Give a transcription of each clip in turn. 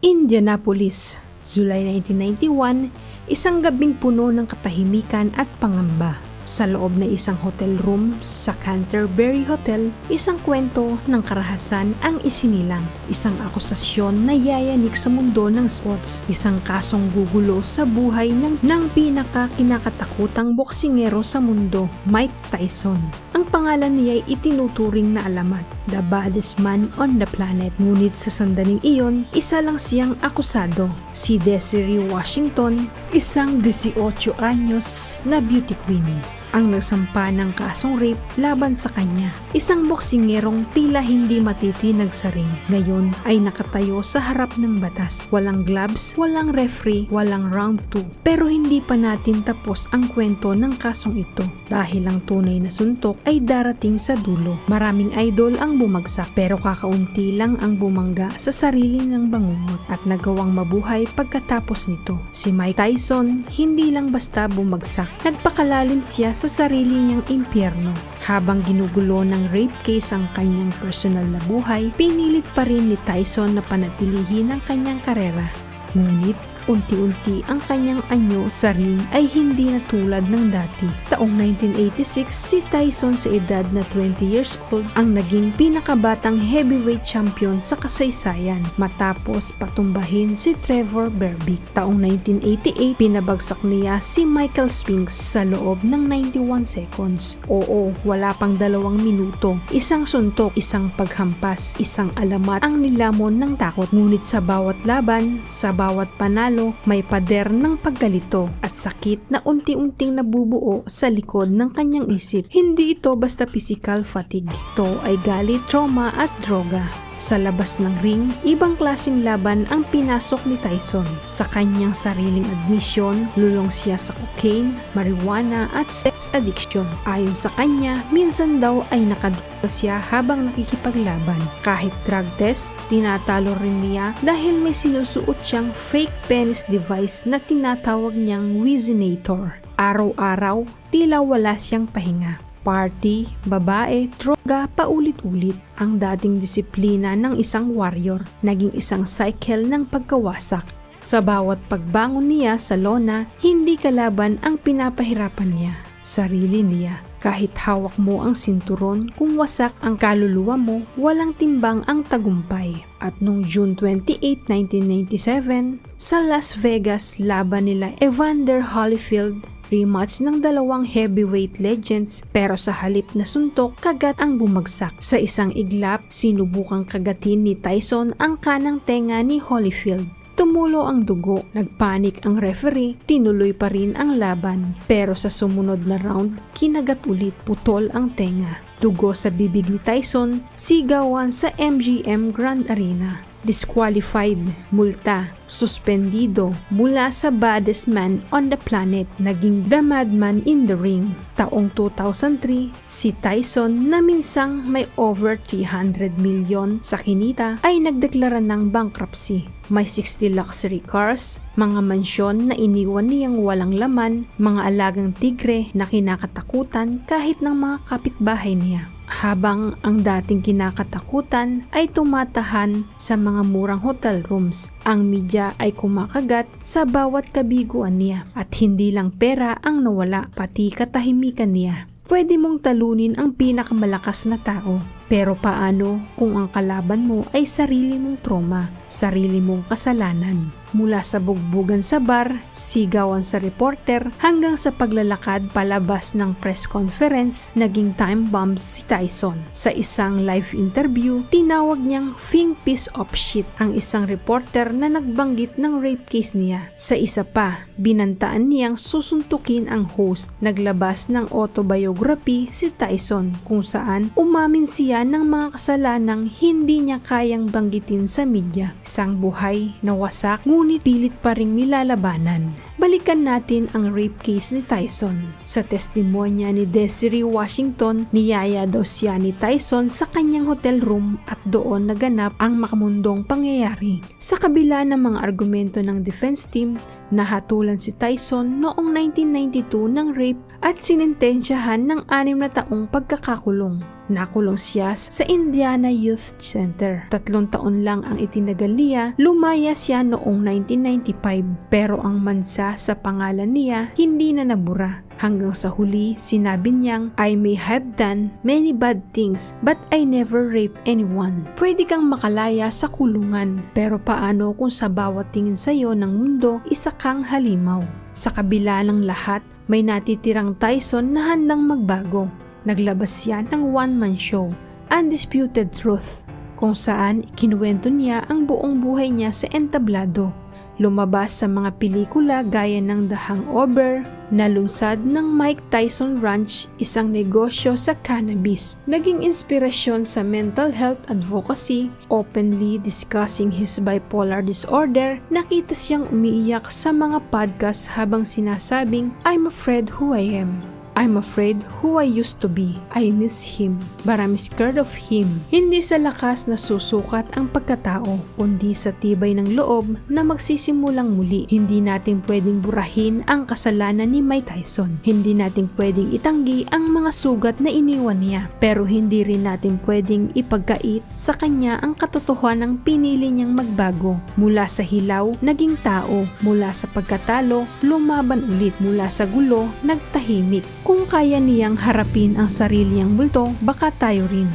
Indianapolis, July 1991, isang gabing puno ng katahimikan at pangamba. Sa loob ng isang hotel room sa Canterbury Hotel, isang kwento ng karahasan ang isinilang. Isang akusasyon na yayanik sa mundo ng sports. Isang kasong gugulo sa buhay ng, ng pinaka-kinakatakutang boksingero sa mundo, Mike Tyson. Ang pangalan niya ay itinuturing na alamat, the baddest man on the planet. Ngunit sa sandaling iyon, isa lang siyang akusado, si Desiree Washington, isang 18 anyos na beauty queen ang nagsampa ng kasong rape laban sa kanya. Isang boksingerong tila hindi matitinag sa ring. Ngayon ay nakatayo sa harap ng batas. Walang gloves, walang referee, walang round 2. Pero hindi pa natin tapos ang kwento ng kasong ito. Dahil ang tunay na suntok ay darating sa dulo. Maraming idol ang bumagsak pero kakaunti lang ang bumangga sa sarili ng bangungot at nagawang mabuhay pagkatapos nito. Si Mike Tyson hindi lang basta bumagsak. Nagpakalalim siya sa sarili niyang impyerno. Habang ginugulo ng rape case ang kanyang personal na buhay, pinilit pa rin ni Tyson na panatilihin ang kanyang karera. Ngunit unti-unti ang kanyang anyo sa ring ay hindi na tulad ng dati. Taong 1986, si Tyson sa edad na 20 years old ang naging pinakabatang heavyweight champion sa kasaysayan matapos patumbahin si Trevor Berbick. Taong 1988, pinabagsak niya si Michael Spinks sa loob ng 91 seconds. Oo, wala pang dalawang minuto. Isang suntok, isang paghampas, isang alamat ang nilamon ng takot. Ngunit sa bawat laban, sa bawat panalo, may pader ng pagkalito at sakit na unti-unting nabubuo sa likod ng kanyang isip. Hindi ito basta physical fatigue. Ito ay galit, trauma at droga. Sa labas ng ring, ibang klasing laban ang pinasok ni Tyson. Sa kanyang sariling admission, lulong siya sa cocaine, marijuana at sex addiction. Ayon sa kanya, minsan daw ay nakaduga siya habang nakikipaglaban. Kahit drug test, tinatalo rin niya dahil may sinusuot siyang fake penis device na tinatawag niyang Wizinator. Araw-araw, tila wala siyang pahinga party, babae, droga, paulit-ulit. Ang dating disiplina ng isang warrior, naging isang cycle ng pagkawasak. Sa bawat pagbangon niya sa lona, hindi kalaban ang pinapahirapan niya, sarili niya. Kahit hawak mo ang sinturon, kung wasak ang kaluluwa mo, walang timbang ang tagumpay. At noong June 28, 1997, sa Las Vegas laban nila Evander Holyfield rematch ng dalawang heavyweight legends pero sa halip na suntok, kagat ang bumagsak. Sa isang iglap, sinubukang kagatin ni Tyson ang kanang tenga ni Holyfield. Tumulo ang dugo, nagpanik ang referee, tinuloy pa rin ang laban. Pero sa sumunod na round, kinagat ulit putol ang tenga. Dugo sa bibig ni Tyson, sigawan sa MGM Grand Arena disqualified, multa, suspendido mula sa baddest man on the planet, naging the madman in the ring. Taong 2003, si Tyson na minsang may over 300 milyon sa kinita ay nagdeklara ng bankruptcy. May 60 luxury cars, mga mansyon na iniwan niyang walang laman, mga alagang tigre na kinakatakutan kahit ng mga kapitbahay niya habang ang dating kinakatakutan ay tumatahan sa mga murang hotel rooms. Ang media ay kumakagat sa bawat kabiguan niya at hindi lang pera ang nawala pati katahimikan niya. Pwede mong talunin ang pinakamalakas na tao pero paano kung ang kalaban mo ay sarili mong trauma, sarili mong kasalanan? Mula sa bugbugan sa bar, sigawan sa reporter, hanggang sa paglalakad palabas ng press conference, naging time bombs si Tyson. Sa isang live interview, tinawag niyang Fing piece of shit ang isang reporter na nagbanggit ng rape case niya. Sa isa pa, binantaan niyang susuntukin ang host. Naglabas ng autobiography si Tyson kung saan umamin siya ng mga kasalanang hindi niya kayang banggitin sa media. Isang buhay na wasak ngunit pilit pa ring nilalabanan. Balikan natin ang rape case ni Tyson. Sa testimonya ni Desiree Washington, niyaya daw siya ni Tyson sa kanyang hotel room at doon naganap ang makamundong pangyayari. Sa kabila ng mga argumento ng defense team, nahatulan si Tyson noong 1992 ng rape at sinintensyahan ng anim na taong pagkakakulong. Nakulong siya sa Indiana Youth Center. Tatlong taon lang ang itinagal niya, lumaya siya noong 1995 pero ang mansa sa pangalan niya hindi na nabura. Hanggang sa huli, sinabi niyang, I may have done many bad things but I never raped anyone. Pwede kang makalaya sa kulungan pero paano kung sa bawat tingin sa'yo ng mundo, isa kang halimaw? Sa kabila ng lahat, may natitirang Tyson na handang magbago. Naglabas siya ng one-man show, Undisputed Truth, kung saan kinuwento niya ang buong buhay niya sa entablado lumabas sa mga pelikula gaya ng The Hangover, nalunsad ng Mike Tyson Ranch, isang negosyo sa cannabis. Naging inspirasyon sa mental health advocacy, openly discussing his bipolar disorder, nakita siyang umiiyak sa mga podcast habang sinasabing, I'm afraid who I am. I'm afraid who I used to be. I miss him, but I'm scared of him. Hindi sa lakas na susukat ang pagkatao, kundi sa tibay ng loob na magsisimulang muli. Hindi natin pwedeng burahin ang kasalanan ni Mike Tyson. Hindi natin pwedeng itanggi ang mga sugat na iniwan niya. Pero hindi rin natin pwedeng ipagkait sa kanya ang katotohanan ng pinili niyang magbago. Mula sa hilaw, naging tao. Mula sa pagkatalo, lumaban ulit. Mula sa gulo, nagtahimik. Kung kaya niyang harapin ang sarili niyang multo, baka tayo rin.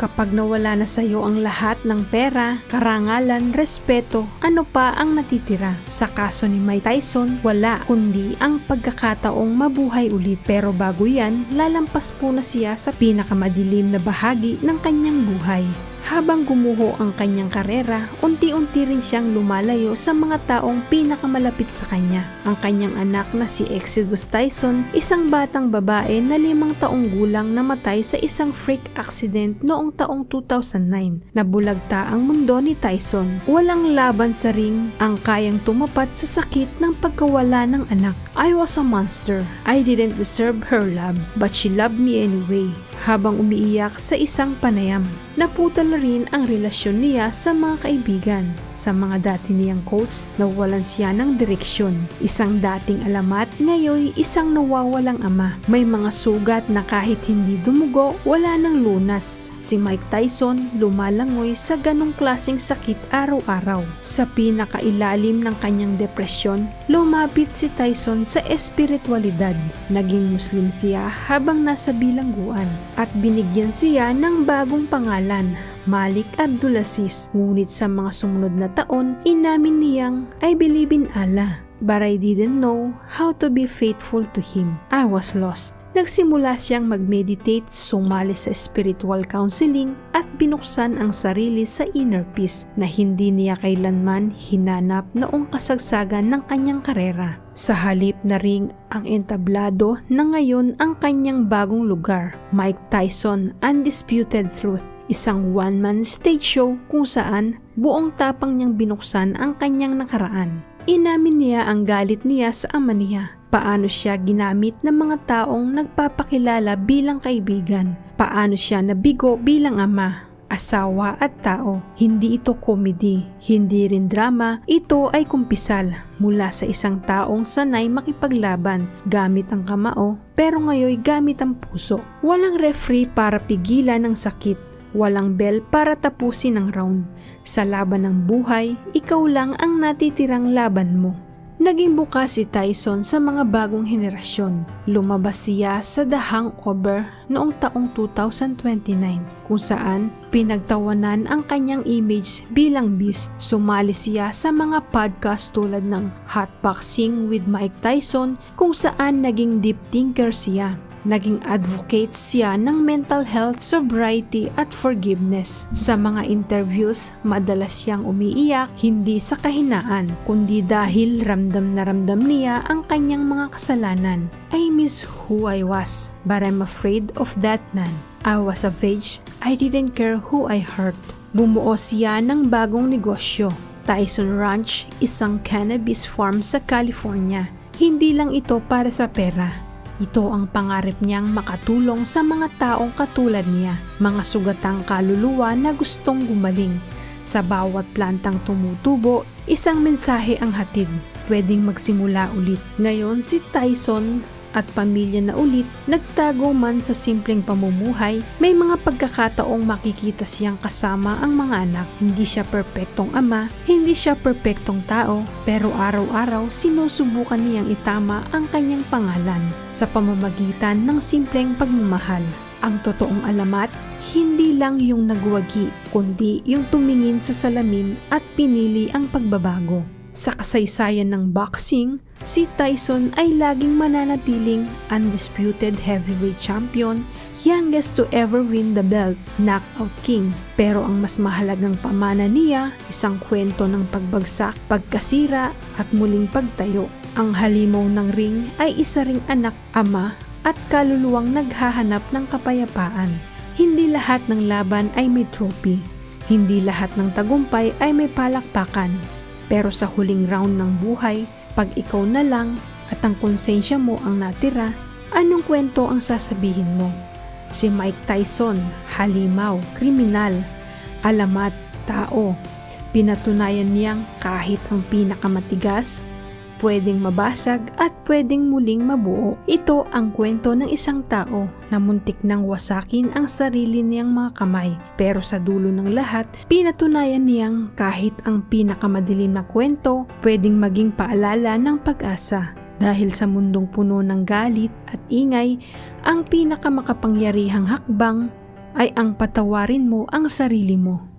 Kapag nawala na sa iyo ang lahat ng pera, karangalan, respeto, ano pa ang natitira? Sa kaso ni Mike Tyson, wala kundi ang pagkakataong mabuhay ulit. Pero bago yan, lalampas po na siya sa pinakamadilim na bahagi ng kanyang buhay. Habang gumuho ang kanyang karera, unti-unti rin siyang lumalayo sa mga taong pinakamalapit sa kanya. Ang kanyang anak na si Exodus Tyson, isang batang babae na limang taong gulang namatay sa isang freak accident noong taong 2009. Nabulagta ang mundo ni Tyson. Walang laban sa ring ang kayang tumapat sa sakit ng pagkawala ng anak. I was a monster. I didn't deserve her love, but she loved me anyway habang umiiyak sa isang panayam. Naputal na rin ang relasyon niya sa mga kaibigan. Sa mga dati niyang coach, nawalan siya ng direksyon. Isang dating alamat, ngayon isang nawawalang ama. May mga sugat na kahit hindi dumugo, wala nang lunas. Si Mike Tyson lumalangoy sa ganong klaseng sakit araw-araw. Sa pinakailalim ng kanyang depresyon, lumapit si Tyson sa espiritualidad. Naging Muslim siya habang nasa bilangguan at binigyan siya ng bagong pangalan, Malik Abdulaziz. Ngunit sa mga sumunod na taon, inamin niyang, I believe in Allah, but I didn't know how to be faithful to Him. I was lost. Nagsimula siyang mag-meditate, sumali sa spiritual counseling at binuksan ang sarili sa inner peace na hindi niya kailanman hinanap noong kasagsagan ng kanyang karera. Sa halip na ring ang entablado na ngayon ang kanyang bagong lugar, Mike Tyson Undisputed Truth, isang one-man stage show kung saan buong tapang niyang binuksan ang kanyang nakaraan. Inamin niya ang galit niya sa ama niya. Paano siya ginamit ng mga taong nagpapakilala bilang kaibigan, paano siya nabigo bilang ama, asawa at tao. Hindi ito komedy, hindi rin drama, ito ay kumpisal mula sa isang taong sanay makipaglaban gamit ang kamao pero ngayoy gamit ang puso. Walang referee para pigilan ang sakit Walang bell para tapusin ang round. Sa laban ng buhay, ikaw lang ang natitirang laban mo. Naging bukas si Tyson sa mga bagong henerasyon. Lumabas siya sa The Hangover noong taong 2029 kung saan pinagtawanan ang kanyang image bilang beast. Sumali siya sa mga podcast tulad ng Hotboxing with Mike Tyson kung saan naging deep thinker siya naging advocate siya ng mental health, sobriety at forgiveness. Sa mga interviews, madalas siyang umiiyak hindi sa kahinaan, kundi dahil ramdam na ramdam niya ang kanyang mga kasalanan. I miss who I was, but I'm afraid of that man. I was savage, I didn't care who I hurt. Bumuo siya ng bagong negosyo. Tyson Ranch, isang cannabis farm sa California. Hindi lang ito para sa pera, ito ang pangarap niyang makatulong sa mga taong katulad niya, mga sugatang kaluluwa na gustong gumaling. Sa bawat plantang tumutubo, isang mensahe ang hatid. Pwedeng magsimula ulit. Ngayon si Tyson at pamilya na ulit, nagtago man sa simpleng pamumuhay, may mga pagkakataong makikita siyang kasama ang mga anak. Hindi siya perpektong ama, hindi siya perpektong tao, pero araw-araw sinusubukan niyang itama ang kanyang pangalan sa pamamagitan ng simpleng pagmamahal. Ang totoong alamat, hindi lang yung nagwagi, kundi yung tumingin sa salamin at pinili ang pagbabago. Sa kasaysayan ng boxing, si Tyson ay laging mananatiling undisputed heavyweight champion, youngest to ever win the belt, knockout king. Pero ang mas mahalagang pamana niya, isang kwento ng pagbagsak, pagkasira at muling pagtayo. Ang halimaw ng ring ay isa ring anak, ama at kaluluwang naghahanap ng kapayapaan. Hindi lahat ng laban ay may trophy. Hindi lahat ng tagumpay ay may palakpakan. Pero sa huling round ng buhay, pag ikaw na lang at ang konsensya mo ang natira, anong kwento ang sasabihin mo? Si Mike Tyson, halimaw, kriminal, alamat, tao. Pinatunayan niyang kahit ang pinakamatigas, pwedeng mabasag at pwedeng muling mabuo. Ito ang kwento ng isang tao na muntik nang wasakin ang sarili niyang mga kamay. Pero sa dulo ng lahat, pinatunayan niyang kahit ang pinakamadilim na kwento, pwedeng maging paalala ng pag-asa. Dahil sa mundong puno ng galit at ingay, ang pinakamakapangyarihang hakbang ay ang patawarin mo ang sarili mo.